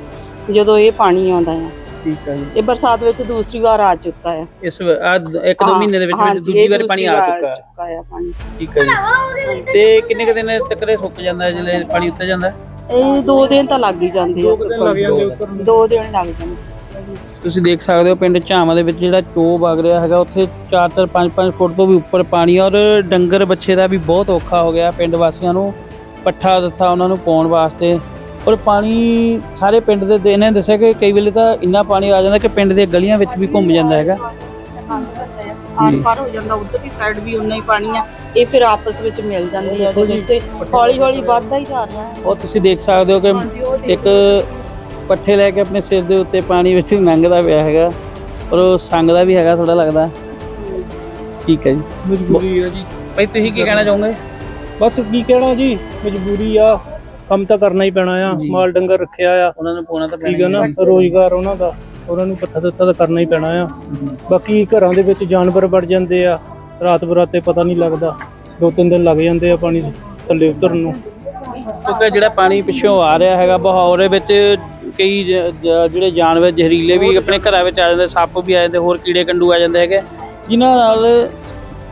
ਜਦੋਂ ਇਹ ਪਾਣੀ ਆਉਂਦਾ ਆ। ਠੀਕ ਹੈ ਜੀ। ਇਹ ਬਰਸਾਤ ਵਿੱਚ ਦੂਸਰੀ ਵਾਰ ਆ ਚੁੱਕਾ ਆ। ਇਸ ਇੱਕ ਦੋ ਹਾਂ, ਮਹੀਨੇ ਦੇ ਵਿੱਚ ਹਾਂਜੀ, ਵਿੱਚ ਦੂਜੀ ਇਹ ਵਾਰ ਪਾਣੀ ਆ ਦੂਸਰੀ ਚੁੱਕਾ। ਵਾਰ ਹੈ। ਪਾਣੀ। ਠੀਕ ਹੈ ਜੀ। ਤੇ ਕਿੰਨੇ ਕੁ ਦਿਨ ਤੱਕ ਇਹ ਸੁੱਕ ਜਾਂਦਾ ਹੈ ਜਦੋਂ ਪਾਣੀ ਉੱਤੇ ਜਾਂਦਾ ਹੈ? ਇਹ ਦੋ ਦਿਨ ਤਾਂ ਲੱਗ ਹੀ ਜਾਂਦੇ ਆ। ਦਿਨ ਲੱਗ ਜਾਂਦੇ ਉੱਪਰ ਨੂੰ। ਦੋ ਦਿਨ ਲੱਗ ਜਾਂਦੇ ਤੁਸੀਂ ਦੇਖ ਸਕਦੇ ਹੋ ਪਿੰਡ ਝਾਵਾਂ ਦੇ ਵਿੱਚ ਜਿਹੜਾ ਚੋਅ ਵਗ ਰਿਹਾ ਹੈਗਾ ਉੱਥੇ 4-4 5-5 ਫੁੱਟ ਤੋਂ ਵੀ ਉੱਪਰ ਪਾਣੀ ਆ ਔਰ ਡੰਗਰ ਬੱਚੇ ਦਾ ਵੀ ਬਹੁਤ ਔਖਾ ਹੋ ਗਿਆ ਪਿੰਡ ਵਾਸੀਆਂ ਨੂੰ। ਪੱਠਾ ਦਿੱਤਾ ਉਹਨਾਂ ਨੂੰ ਪਾਉਣ ਵਾਸਤੇ। ਔਰ ਪਾਣੀ ਸਾਰੇ ਪਿੰਡ ਦੇ ਦੇ- ਇਹਨੇ ਦੱਸਿਆ ਕਿ ਕਈ ਵੇਲੇ ਤਾਂ ਇੰਨਾ ਪਾਣੀ ਆ ਜਾਂਦਾ ਕਿ ਪਿੰਡ ਦੇ ਗਲੀਆਂ ਵਿੱਚ ਵੀ ਘੁੰਮ ਜਾਂਦਾ ਹੈਗਾ। ਆਰ ਪਾਰ ਹੋ ਜਾਂਦਾ ਉੱਧਰ ਵੀ ਸਾਈਡ ਵੀ ਉਨਾ ਹੀ ਪਾਣੀ ਆ ਇਹ ਫਿਰ ਆਪਸ ਵਿੱਚ ਮਿਲ ਜਾਂਦੀ ਆ ਜਿਹਦੇ ਤੇ ਹੌਲੀ ਹੌਲੀ ਵੱਧਦਾ ਹੀ ਜਾ ਰਿਹਾ। ਹੈ ਉਹ ਤੁਸੀਂ ਦੇਖ ਸਕਦੇ ਹੋ ਕਿ ਹਾਂਜੀ ਉਹ ਦੇਖ- ਇੱਕ ਪੱਠੇ ਲੈ ਕੇ ਆਪਣੇ ਸਿਰ ਦੇ ਉੱਤੇ ਪਾਣੀ ਵਿੱਚ ਲੰਘਦਾ ਪਿਆ ਹੈਗਾ ਔਰ ਉਹ ਸੰਗਦਾ ਵੀ ਹੈਗਾ ਥੋੜਾ ਲੱਗਦਾ। ਠੀਕ ਹੈ ਜੀ। ਮਜਬੂਰੀ ਆ ਜੀ। ਭਾਈ ਤੁਸੀਂ ਕੀ ਕਹਿਣਾ ਚਾਹੋਗੇ? ਬਸ ਕੀ ਕਹਿਣਾ ਜੀ? ਮਜਬੂਰੀ ਆ। ਕੰਮ ਤਾਂ ਕਰਨਾ ਹੀ ਪੈਣਾ ਆ ਜੀ। ਮਾਲ ਡੰਗਰ ਰੱਖਿਆ ਆ। ਉਹਨਾਂ ਨੂੰ ਪਾਉਣਾ ਤਾਂ ਠੀਕ ਹੈ ਨਾ। ਰੋਜ਼ਗਾਰ ਉਹਨਾਂ ਦਾ ਉਹਨਾਂ ਨੂੰ ਪੱਠਾ ਦਿੱਤਾ ਤਾਂ ਕਰਨਾ ਹੀ ਪੈਣਾ ਆ। ਬਾਕੀ ਘਰਾਂ ਦੇ ਵਿੱਚ ਜਾਨਵਰ ਵੜ ਜਾਂਦੇ ਆ ਰਾਤ ਬਰਾਤੇ ਪਤਾ ਨਹੀਂ ਲੱਗਦਾ ਦੋ ਤਿੰਨ ਦਿਨ ਲੱਗ ਜਾਂਦੇ ਆ ਪਾਣੀ ਥੱਲੇ ਉਤਰਨ ਨੂੰ। ਕਿਉਂਕਿ ਜਿਹੜਾ ਪਾਣੀ ਪਿੱਛੋਂ ਆ ਰਿਹਾ ਹੈਗਾ ਬਹਾਉ ਦੇ ਵਿੱਚ ਕਈ ਜ- ਜ- ਜਿਹੜੇ ਜਾਨਵਰ ਜ਼ਹਿਰੀਲੇ ਵੀ ਆਪਣੇ ਘਰਾਂ ਵਿੱਚ ਆ ਜਾਂਦੇ ਸੱਪ ਵੀ ਆ ਜਾਂਦੇ ਹੋਰ ਕੀੜੇ ਕੰਡੂ ਆ ਜਾਂਦੇ ਹੈਗੇ। ਜਿਨ੍ਹਾਂ ਨਾਲ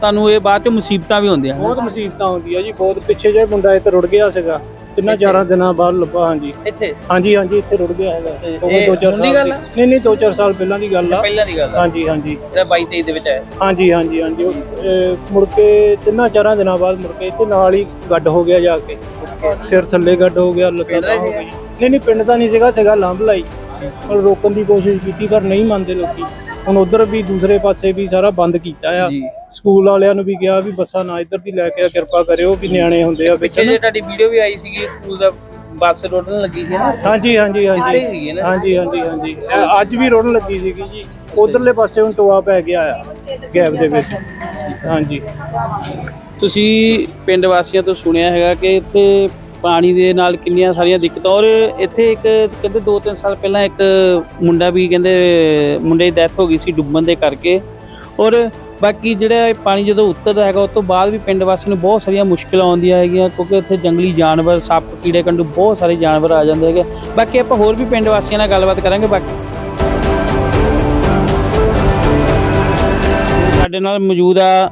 ਤੁਹਾਨੂੰ ਇਹ ਬਾਅਦ ਚ ਮੁਸੀਬਤਾਂ ਵੀ ਹੁੰਦੀਆਂ। ਬਹੁਤ ਮੁਸੀਬਤਾਂ ਆਉਂਦੀਆਂ ਜੀ ਬਹੁਤ ਪਿੱਛੇ ਜੇ ਮੁੰਡਾ ਇੱਕ ਰੁੜ ਗਿਆ ਸੀਗਾ। ਕਿੰਨਾ ਚਾਰਾਂ ਦਿਨਾਂ ਬਾਅਦ ਲੱਭਾ ਹਾਂਜੀ। ਇੱਥੇ? ਹਾਂਜੀ ਹਾਂਜੀ ਇੱਥੇ ਰੁੜ ਗਿਆ ਹੈਗਾ। ਉਹ ਇਹ ਦੋ ਚਾਰ ਹੁਣ ਦੀ ਸਾਲ ਆ? ਨਹੀਂ ਨਹੀਂ ਦੋ ਚਾਰ ਸਾਲ ਪਹਿਲਾਂ ਦੀ ਗੱਲ ਆ। ਪਹਿਲਾਂ ਦੀ ਗੱਲ ਆ। ਹਾਂਜੀ ਹਾਂਜੀ। ਜਿਹੜਾ 22 23 ਦੇ ਵਿੱਚ ਆਇਆ। ਹਾਂਜੀ ਹਾਂਜੀ ਹਾਂਜੀ। ਉਹ, ਅਹ, ਮੁੜ ਕੇ ਤਿੰਨਾਂ ਚਾਰਾਂ ਦਿਨਾਂ ਬਾਅਦ ਮੁੜ ਕੇ ਇੱਥੇ ਨਾਲ ਹੀ ਗੱਡ ਹੋ ਗਿਆ ਜਾ ਕੇ। ਸਿਰ ਥੱਲੇ ਗੱਡ ਹੋ ਗਿਆ ਲੱਤਾਂ ਪਿੰਡ ਦਾ ਤਾਂ ਹੋ ਸੀਗਾ? ਨਹੀਂ ਨਹੀਂ ਪਿੰਡ ਦਾ ਨਹੀਂ ਸੀਗਾ ਸੀਗਾ ਲੰਬ ਲਾਈ। ਪਰ ਰੋਕਣ ਦੀ ਕੋਸ਼ਿਸ਼ ਕੀਤੀ ਪਰ ਨਹੀਂ ਮੰਨਦੇ ਲੋਕੀ। ਹੁਣ ਉਧਰ ਵੀ ਦੂਸਰੇ ਪਾਸੇ ਵੀ ਸਾਰਾ ਬੰਦ ਕੀਤਾ ਆ। ਜੀ। ਸਕੂਲ ਵਾਲਿਆਂ ਨੂੰ ਵੀ ਕਿਹਾ ਵੀ ਬੱਸਾਂ ਨਾ ਇੱਧਰ ਦੀ ਲੈ ਕੇ ਆ, ਕਿਰਪਾ ਕਰਿਓ ਵੀ ਨਿਆਣੇ ਹੁੰਦੇ ਆ ਵਿੱਚ ਪਿੱਛੇ ਜੇ ਤੁਹਾਡੀ ਵੀਡੀਓ ਵੀ ਆਈ ਸੀਗੀ ਸਕੂਲ ਦਾ ਬੱਸ ਰੋਡਣ ਲੱਗੀ ਸੀ ਨਾ। ਹਾਂਜੀ ਹਾਂਜੀ ਹਾਂਜੀ। ਹੀ ਸੀਗੀ ਨਾ? ਹਾਂਜੀ ਹਾਂਜੀ ਹਾਂਜੀ। ਇਹ ਅੱਜ ਵੀ ਰੋਣ ਲੱਗੀ ਸੀਗੀ ਜੀ। ਉਧਰਲੇ ਪਾਸੇ ਹੁਣ ਟੋਆ ਪੈ ਗਿਆ ਆ ਗੈਪ ਦੇ ਵਿੱਚ। ਹਾਂਜੀ। ਤੁਸੀਂ ਪਿੰਡ ਵਾਸੀਆਂ ਤੋਂ ਸੁਣਿਆ ਹੈਗਾ ਕਿ ਇੱਥੇ ਪਾਣੀ ਦੇ ਨਾਲ ਕਿੰਨੀਆਂ ਸਾਰੀਆਂ ਦਿੱਕਤਾਂ ਔਰ ਇੱਥੇ ਇੱਕ ਕਹਿੰਦੇ 2-3 ਸਾਲ ਪਹਿਲਾਂ ਇੱਕ ਮੁੰਡਾ ਵੀ ਕਹਿੰਦੇ ਮੁੰਡੇ ਦੀ ਡੈਥ ਹੋ ਗਈ ਸੀ ਡੁੱਬਣ ਦੇ ਕਰਕੇ ਔਰ ਬਾਕੀ ਜਿਹੜਾ ਇਹ ਪਾਣੀ ਜਦੋਂ ਉਤਰਦਾ ਹੈਗਾ ਉਸ ਤੋਂ ਬਾਅਦ ਵੀ ਪਿੰਡ ਵਾਸੀਆਂ ਨੂੰ ਬਹੁਤ ਸਾਰੀਆਂ ਮੁਸ਼ਕਲਾਂ ਆਉਂਦੀਆਂ ਹੈਗੀਆਂ, ਕਿਉਂਕਿ ਉੱਥੇ ਜੰਗਲੀ ਜਾਨਵਰ, ਸੱਪ, ਕੀੜੇ ਕੰਡੂ ਬਹੁਤ ਸਾਰੇ ਜਾਨਵਰ ਆ ਜਾਂਦੇ ਹੈਗੇ। ਬਾਕੀ ਆਪਾਂ ਹੋਰ ਵੀ ਪਿੰਡ ਵਾਸੀਆਂ ਨਾਲ ਗੱਲਬਾਤ ਕਰਾਂਗੇ, ਬਾਕੀ ਸਾਡੇ ਨਾਲ ਮੌਜੂਦ ਆ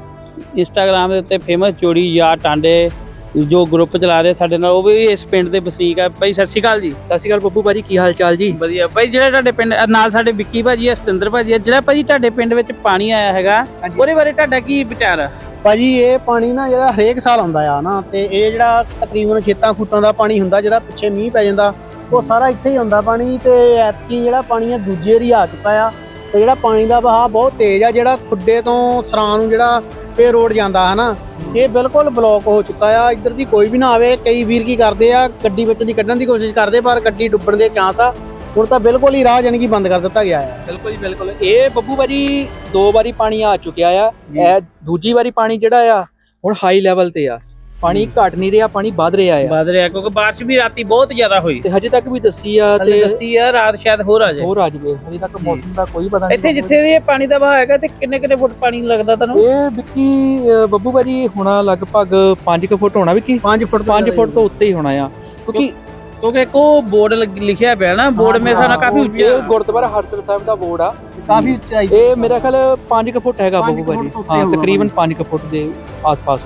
ਇੰਸਟਾਗ੍ਰam ਦੇ ਉੱਤੇ ਫੇਮਸ ਜੋੜੀ ਯਾਰ ਟਾਂਡੇ। ਜੋ ਗਰੁੱਪ ਚਲਾ ਰਹੇ ਸਾਡੇ ਨਾਲ ਉਹ ਵੀ ਇਸ ਪਿੰਡ ਦੇ ਵਸਨੀਕ ਆ। ਭਾਈ ਸਤਿ ਸ਼੍ਰੀ ਅਕਾਲ ਜੀ। ਸਤਿ ਸ਼੍ਰੀ ਅਕਾਲ ਬੱਬੂ ਭਾਜੀ ਕੀ ਹਾਲ ਚਾਲ ਜੀ? ਵਧੀਆ। ਭਾਈ ਜਿਹੜਾ ਤੁਹਾਡੇ ਪਿੰਡ ਨਾਲ ਸਾਡੇ ਵਿੱਕੀ ਭਾਜੀ ਆ ਸਤਿੰਦਰ ਭਾਜੀ ਆ ਜਿਹੜਾ ਭਾਜੀ ਤੁਹਾਡੇ ਪਿੰਡ ਵਿੱਚ ਪਾਣੀ ਆਇਆ ਹੈਗਾ ਉਹਦੇ ਬਾਰੇ ਤੁਹਾਡਾ ਕੀ ਵਿਚਾਰ ਆ? ਭਾਜੀ ਇਹ ਪਾਣੀ ਨਾ ਜਿਹੜਾ ਹਰੇਕ ਸਾਲ ਆਉਂਦਾ ਆ ਨਾ ਤੇ ਇਹ ਜਿਹੜਾ ਤਕਰੀਬਨ ਖੇਤਾਂ ਖੂਤਾਂ ਦਾ ਪਾਣੀ ਹੁੰਦਾ ਜਿਹੜਾ ਪਿੱਛੇ ਮੀਂਹ ਪੈ ਜਾਂਦਾ ਉਹ ਸਾਰਾ ਇੱਥੇ ਹੀ ਆਉਂਦਾ ਪਾਣੀ ਤੇ ਐਤਕੀ ਜਿਹੜਾ ਪਾਣੀ ਆ ਦੂਜੇ ਏਰੀ ਆ ਚੁੱਕਾ ਆ ਤੇ ਜਿਹੜਾ ਪਾਣੀ ਦਾ ਵਹਾਅ ਬਹੁਤ ਤੇਜ਼ ਆ ਜਿਹੜਾ ਖੁੱਡੇ ਤੋਂ ਸਰਾਂ ਨੂੰ ਜਿਹੜਾ ਪੇ ਰੋਡ ਜਾਂਦਾ, ਹਨਾ? ਇਹ ਬਿਲਕੁਲ ਬਲੌਕ ਹੋ ਚੁੱਕਾ ਆ। ਇੱਧਰ ਦੀ ਕੋਈ ਵੀ ਨਾ ਆਵੇ। ਕਈ ਵੀਰ ਕੀ ਕਰਦੇ ਆ, ਗੱਡੀ ਵਿੱਚ ਦੀ ਕੱਢਣ ਦੀ ਕੋਸ਼ਿਸ਼ ਕਰਦੇ, ਪਰ ਗੱਡੀ ਡੁੱਬਣ ਦੇ ਚਾਂਸ ਆ। ਹੁਣ ਤਾਂ ਬਿਲਕੁਲ ਹੀ ਰਾਹ ਜਾਣੀ ਕਿ ਬੰਦ ਕਰ ਦਿੱਤਾ ਗਿਆ ਆ। ਬਿਲਕੁਲ ਜੀ, ਬਿਲਕੁਲ। ਇਹ ਬੱਬੂ ਭਾਜੀ, ਦੋ ਵਾਰੀ ਪਾਣੀ ਆ ਚੁੱਕਿਆ ਆ। ਇਹ ਦੂਜੀ ਵਾਰੀ ਪਾਣੀ ਜਿਹੜਾ ਆ, ਹੁਣ ਹਾਈ ਲੈਵਲ ਤੇ ਆ। ਪਾਣੀ ਘਟ ਨਹੀਂ ਰਿਹਾ ਪਾਣੀ ਵੱਧ ਰਿਹਾ ਆ। ਵੱਧ ਰਿਹਾ ਕਿਉਂਕਿ ਬਾਰਿਸ਼ ਵੀ ਰਾਤੀ ਬਹੁਤ ਜ਼ਿਆਦਾ ਹੋਈ। ਤੇ ਹਜੇ ਤੱਕ ਵੀ ਦੱਸੀ ਆ ਤੇ ਦੱਸੀ ਆ ਰਾਤ ਸ਼ਾਇਦ ਹੋਰ ਆ ਜਾਏ। ਹੋਰ ਆ ਜਵੇ। ਹਜੇ ਤੱਕ ਮੌਸਮ ਦਾ ਕੋਈ ਪਤਾ ਨਹੀਂ ਇੱਥੇ ਜਿੱਥੇ ਵੀ ਇਹ ਪਾਣੀ ਦਾ ਵਹਾਅ ਹੈਗਾ ਤੇ ਕਿੰਨੇ ਕਿੰਨੇ ਫੁੱਟ ਪਾਣੀ ਲੱਗਦਾ ਤੁਹਾਨੂੰ? ਇਹ ਵਿੱਕੀ ਬੱਬੂ ਭਾਜੀ ਹੋਣਾ ਲਗਭਗ 5 ਫੁੱਟ ਹੋਣਾ ਵਿੱਕੀ। 5 ਫੁੱਟ 5 ਫੁੱਟ ਤੋਂ ਉੱਤੇ ਹੀ ਹੋਣਾ ਆ। ਕਿਉਂਕਿ ਕਿਉਂਕਿ ਇੱਕ ਉਹ ਬੋਰਡ ਲਿਖਿਆ ਪਿਆ ਨਾ ਬੋਰਡ ਮੇਰੇ ਨਾਲ ਕਾਫੀ ਉੱਚਾ। ਗੁਰਦੁਆਰਾ ਹਰਸਰ ਸਾਹਿਬ ਦਾ ਬੋਰਡ ਆ। ਕਾਫੀ ਉਚਾਈ ਇਹ ਮੇਰਾ ਖਿਆਲ 5 ਫੁੱਟ ਹੈਗਾ ਬੱਬੂ ਕੁ ਭਾਜੀ। ਹਾਂ ਤਕਰੀਬਨ 5 ਫੁੱਟ ਦੇ ਆਸ-ਪਾਸ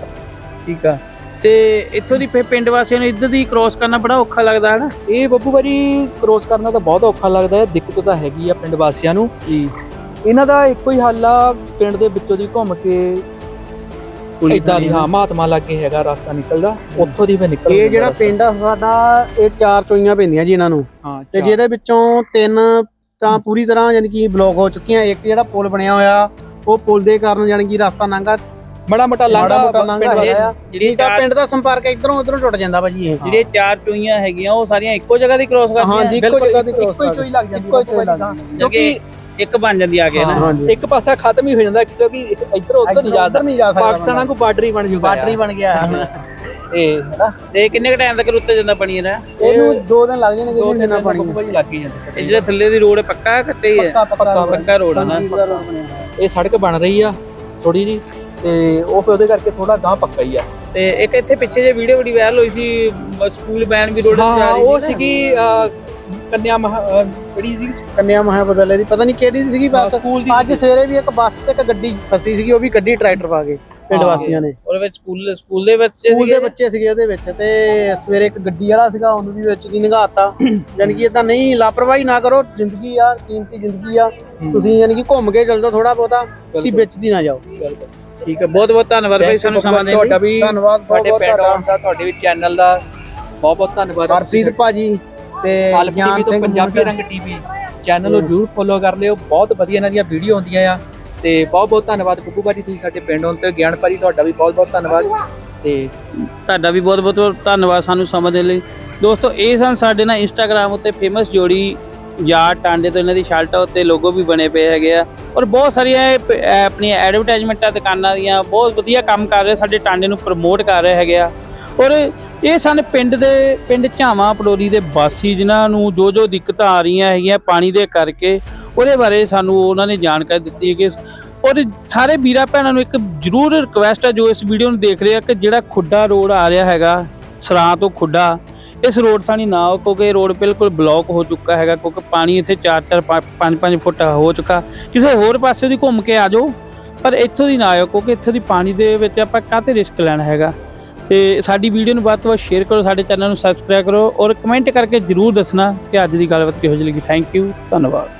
ਠੀਕ ਆ। ਤੇ ਇੱਥੋਂ ਦੀ ਫਿਰ ਪਿੰਡ ਵਾਸੀਆਂ ਨੂੰ ਇੱਧਰ ਦੀ ਕ੍ਰੋਸ ਕਰਨਾ ਬੜਾ ਔਖਾ ਲੱਗਦਾ ਹੈ ਨਾ ਇਹ ਬੱਬੂ ਭਾਜੀ ਕ੍ਰੋਸ ਕਰਨਾ ਤਾਂ ਬਹੁਤ ਔਖਾ ਲੱਗਦਾ ਹੈ ਦਿੱਕਤ ਤਾਂ ਹੈਗੀ ਆ ਪਿੰਡ ਵਾਸੀਆਂ ਨੂੰ। ਜੀ। ਇਹਨਾਂ ਦਾ ਇੱਕੋ ਹੀ ਹੱਲ ਆ ਪਿੰਡ ਦੇ ਵਿੱਚੋਂ ਦੀ ਘੁੰਮ ਕੇ ਇਦਾਂ ਦੀ ਹਾਂ ਮਹਾਤਮਾ ਲਾਗੇ ਹੈਗਾ ਰਸਤਾ ਨਿਕਲਦਾ ਉੱਥੋਂ ਦੀ ਫਿਰ ਨਿਕਲ ਇਹ ਜਿਹੜਾ ਪਿੰਡ ਆ ਸਾਡਾ ਇਹ ਚਾਰ ਚੋਈਆਂ ਪੈਂਦੀਆਂ ਜੀ ਇਹਨਾਂ ਨੂੰ। ਹਾਂ ਤੇ ਜਿਹਦੇ ਵਿੱਚੋਂ ਤਿੰਨ ਤਾਂ ਪੂਰੀ ਤਰ੍ਹਾਂ ਯਾਨੀ ਕਿ ਬਲੌਕ ਹੋ ਚੁੱਕੀਆਂ ਇੱਕ ਜਿਹੜਾ ਪੁਲ ਬਣਿਆ ਹੋਇਆ ਉਹ ਪੁਲ ਦੇ ਕਾਰਨ ਯਾਨੀ ਕਿ ਰਸਤਾ ਨੰਗਾ ਮੜਾ ਮੋਟਾ ਲਾਂਘਾ ਲੰਘਾ ਪਿੰਡ ਹੈਗਾ ਜਿਹੜੀ ਪਿੰਡ ਦਾ ਸੰਪਰਕ ਇਧਰੋਂ ਉਧਰੋਂ ਟੁੱਟ ਜਾਂਦਾ ਭਾਜੀ ਇਹ। ਜਿਹੜੀਆਂ ਚਾਰ ਚੋਈਆਂ ਹੈਗੀਆਂ ਉਹ ਸਾਰੀਆਂ ਇੱਕੋ ਜਗ੍ਹਾ ਦੀ ਕ੍ਰੋਸ ਕਰਦੀਆਂ ਹਾਂ ਜੀ ਇੱਕੋ ਜਗ੍ਹਾ ਦੀ ਇੱਕੋ cross ਹੀ ਚੋਈ ਲੱਗ ਜਾਂਦੀ ਇੱਕੋ ਹੀ ਚੋਈ ਲੱਗ ਕਿਉਂਕਿ ਇੱਕ ਬਣ ਜਾਂਦੀ ਆ ਕੇ ਨਾ ਹਾਂਜੀ। ਇੱਕ ਪਾਸਾ ਖਤਮ ਹੀ ਹੋ ਜਾਂਦਾ ਕਿਉਂਕਿ ਇੱਧਰ ਉੱਧਰ ਨਹੀਂ ਜਾਂਦਾ। ਨਹੀਂ ਜਾ ਸਕਦਾ ਪਾਕਿਸਤਾਨਾਂ ਕੋ ਬਾਰਡਰ ਹੀ ਬਣ ਜੂਗਾ ਬਾਟਰੀ ਬਣ ਗਿਆ। ਇਹ ਤੇ ਕਿੰਨੇ ਕ ਟਾਈਮ ਤੱਕ ਉੱਤੇ ਜਾਂਦਾ ਪਾਣੀ ਇਹਦਾ? ਇਹਨੂੰ ਦੋ ਦਿਨ ਲੱਗ ਜਾਣਗੇ ਦੋ ਜੀ ਦਿਨ ਪਾਣੀ ਲੱਗ ਹੀ ਜਾਂਦਾ। ਇਹ ਜਿਹੜਾ ਥੱਲੇ ਦੀ ਰੋਡ ਪੱਕਾ ਹੈ ਕੱਚਾ ਹੀ ਹੈ? ਪੱਕਾ ਰੋਡ ਹੈ ਨਾ। ਇਹ ਸੜਕ ਬਣ ਰਹੀ ਆ ਥੋੜੀ ਜੀ ਤੇ ਉਹ ਫਿਰ ਉਹਦੇ ਕਰਕੇ ਥੋੜਾ ਗਾਂ ਪੱਕਾ ਹੀ ਆ। ਤੇ ਇੱਕ ਇੱਥੇ ਪਿੱਛੇ ਜੇ ਵੀਡੀਓ ਬੜੀ ਵਾਇਰਲ ਹੋਈ ਸੀ ਸਕੂਲ ਵੈਨ ਵੀ ਰੋਡ ਤੇ ਜਾ ਰਹੀ ਉਹ ਸੀ ਸੀਗੀ ਅਹ, ਕੰਨਿਆ ਮਹਾ ਕਿਹੜੀ ਸੀ ਕੰਨਿਆ ਮਹਾਬਦਲੇ ਦੀ ਪਤਾ ਨਹੀਂ ਕਿਹੜੀ ਸੀਗੀ ਬੱਸ ਸਕੂਲ ਦੀ ਅੱਜ ਸਵੇਰੇ ਵੀ ਇੱਕ ਬੱਸ ਤੇ ਇੱਕ ਗੱਡੀ ਫਸੀ ਸੀਗੀ ਉਹ ਵੀ ਗੱਡੀ ਟਰੈਕਟਰ ਪਾ ਕੇ ਪਿੰਡ। ਵਾਸੀਆਂ ਨੇ। ਉਹਦੇ ਵਿੱਚ ਸਕੂਲ ਸਕੂਲ ਦੇ ਬੱਚੇ ਸਕੂਲ ਦੇ ਸੀਗੇ ਬੱਚੇ ਸੀਗੇ ਉਹਦੇ ਵਿੱਚ ਤੇ ਸਵੇਰੇ ਇੱਕ ਗੱਡੀ ਵਾਲਾ ਸੀਗਾ ਉਹਨੂੰ ਵੀ ਵਿੱਚ ਦੀ ਨਿਗਾਹਤਾ ਯਾਨੀ ਕਿ ਇਦਾਂ ਨਹੀਂ ਲਾਪਰਵਾਹੀ ਨਾ ਕਰੋ ਜ਼ਿੰਦਗੀ ਆ ਕੀਮਤੀ ਜ਼ਿੰਦਗੀ ਆ। ਤੁਸੀਂ ਯਾਨੀ ਕਿ ਘੁੰਮ ਕੇ ਚੱਲ ਜਾਓ ਥੋੜਾ ਬਹੁਤਾ ਤੁਸੀਂ ਵਿੱਚ ਦੀ ਨਾ ਜਾਓ। ਠੀਕ ਹੈ ਬਹੁਤ ਬਹੁਤ ਧੰਨਵਾਦ ਭਾਈ ਸਾਨੂੰ ਸਮਾਂ ਦੇਣ ਤੁਹਾਡਾ ਵੀ ਧੰਨਵਾਦ ਤੁਹਾਡੇ ਪਿੰਡ ਆਉਣ ਦਾ ਤੁਹਾਡੇ ਵੀ ਚੈਨਲ ਦਾ ਬਹੁਤ ਬਹੁਤ ਧੰਨਵਾਦ। ਹਰਪ੍ਰੀਤ ਭਾਜੀ ਤੇ ਗਿਆਨ ਸਿੰਘ ਪੰਜਾਬੀ। ਰੰਗ ਟੀਵੀ ਚੈਨਲ ਨੂੰ ਜਰੂਰ ਫੋਲੋ ਕਰ ਲਿਓ। ਬਹੁਤ ਵਧੀਆ ਇਹਨਾਂ ਦੀਆਂ ਵੀਡੀਓ ਆਉਂਦੀਆਂ ਆ। ਤੇ ਬਹੁਤ ਬਹੁਤ ਧੰਨਵਾਦ ਬੱਬੂ ਭਾਜੀ ਤੁਸੀਂ ਸਾਡੇ ਪਿੰਡ ਆਉਣ ਤੇ। ਗਿਆਨ ਭਾਜੀ ਤੁਹਾਡਾ ਵੀ ਬਹੁਤ ਬਹੁਤ ਧੰਨਵਾਦ। ਤੇ ਤੁਹਾਡਾ ਵੀ ਬਹੁਤ ਬਹੁਤ ਧੰਨਵਾਦ ਸਾਨੂੰ ਸਮਾਂ ਦੇਣ ਲਈ। ਦੋਸਤੋ ਇਹ ਸਨ ਸਾਡੇ ਨਾਲ ਇੰਸਟਾਗ੍ਰam ਉੱਤੇ ਫੇਮਸ ਜੋੜੀ ਯਾਰ ਟਾਂਡੇ ਤੋਂ ਇਹਨਾਂ ਦੀ ਸ਼ਰਟਾਂ ਉੱਤੇ ਲੋਗੋ ਵੀ ਬਣੇ ਪਏ ਹੈਗੇ ਆ। ਔਰ ਬਹੁਤ ਸਾਰੀਆਂ ਇਹ ਪ- ਆਪਣੀਆਂ ਐਡਵਰਟਾਈਜ਼ਮੈਂਟਾਂ ਦੁਕਾਨਾਂ ਦੀਆਂ ਬਹੁਤ ਵਧੀਆ ਕੰਮ ਕਰ ਰਹੇ, ਸਾਡੇ ਟਾਂਡੇ ਨੂੰ ਪ੍ਰਮੋਟ ਕਰ ਰਹੇ ਹੈਗੇ ਆ। ਔਰ ਇਹ ਸਨ ਪਿੰਡ ਦੇ, ਪਿੰਡ ਝਾਵਾਂ ਪੜੋਰੀ ਦੇ ਵਾਸੀ, ਜਿਨ੍ਹਾਂ ਨੂੰ ਜੋ ਜੋ ਦਿੱਕਤਾਂ ਆ ਰਹੀਆਂ ਹੈਗੀਆਂ ਪਾਣੀ ਦੇ ਕਰਕੇ। ਉਹਦੇ ਬਾਰੇ ਸਾਨੂੰ ਉਹਨਾਂ ਨੇ ਜਾਣਕਾਰੀ ਦਿੱਤੀ ਹੈ ਕਿ ਔਰ ਸਾਰੇ ਵੀਰਾਂ ਭੈਣਾਂ ਨੂੰ ਇੱਕ ਜ਼ਰੂਰ ਰਿਕਵੈਸਟ ਹੈ ਜੋ ਇਸ ਵੀਡੀਓ ਨੂੰ ਦੇਖ ਰਹੇ ਆ, ਕਿ ਜਿਹੜਾ ਖੁੱਡਾ ਰੋਡ ਆ ਰਿਹਾ ਹੈਗਾ, ਸਰਾਂ ਤੋਂ ਖੁੱਡਾ ਇਸ ਰੋਡ ਸਾਨੀ ਨਾ ਆਓ ਕਿਉਂਕਿ ਇਹ ਰੋਡ ਬਿਲਕੁਲ ਬਲੌਕ ਹੋ ਚੁੱਕਾ ਹੈਗਾ ਕਿਉਂਕਿ ਪਾਣੀ ਇੱਥੇ 4-4 5-5 ਫੁੱਟ ਹੋ ਚੁੱਕਾ। ਕਿਸੇ ਹੋਰ ਪਾਸੇ ਦੀ ਘੁੰਮ ਕੇ ਆ ਜਾਓ, ਪਰ ਇੱਥੋਂ ਦੀ ਨਾ ਆਇਓ ਕਿਉਂਕਿ ਇੱਥੋਂ ਦੀ ਪਾਣੀ ਦੇ ਵਿੱਚ ਆਪਾਂ ਕਾਹਤੇ ਰਿਸਕ ਲੈਣਾ ਹੈਗਾ। ਤੇ ਸਾਡੀ ਵੀਡੀਓ ਨੂੰ ਵੱਧ ਤੋਂ ਵੱਧ ਸ਼ੇਅਰ ਕਰੋ, ਸਾਡੇ ਚੈਨਲ ਨੂੰ ਸਬਸਕ੍ਰਾਈਬ ਕਰੋ ਔਰ ਕਮੈਂਟ ਕਰਕੇ ਜਰੂਰ ਦੱਸਣਾ ਕਿ ਅੱਜ ਦੀ ਗੱਲਬਾਤ ਕਿਹੋ ਜਿਹੀ ਲੱਗੀ। ਥੈਂਕ ਯੂ ਧੰਨਵਾਦ।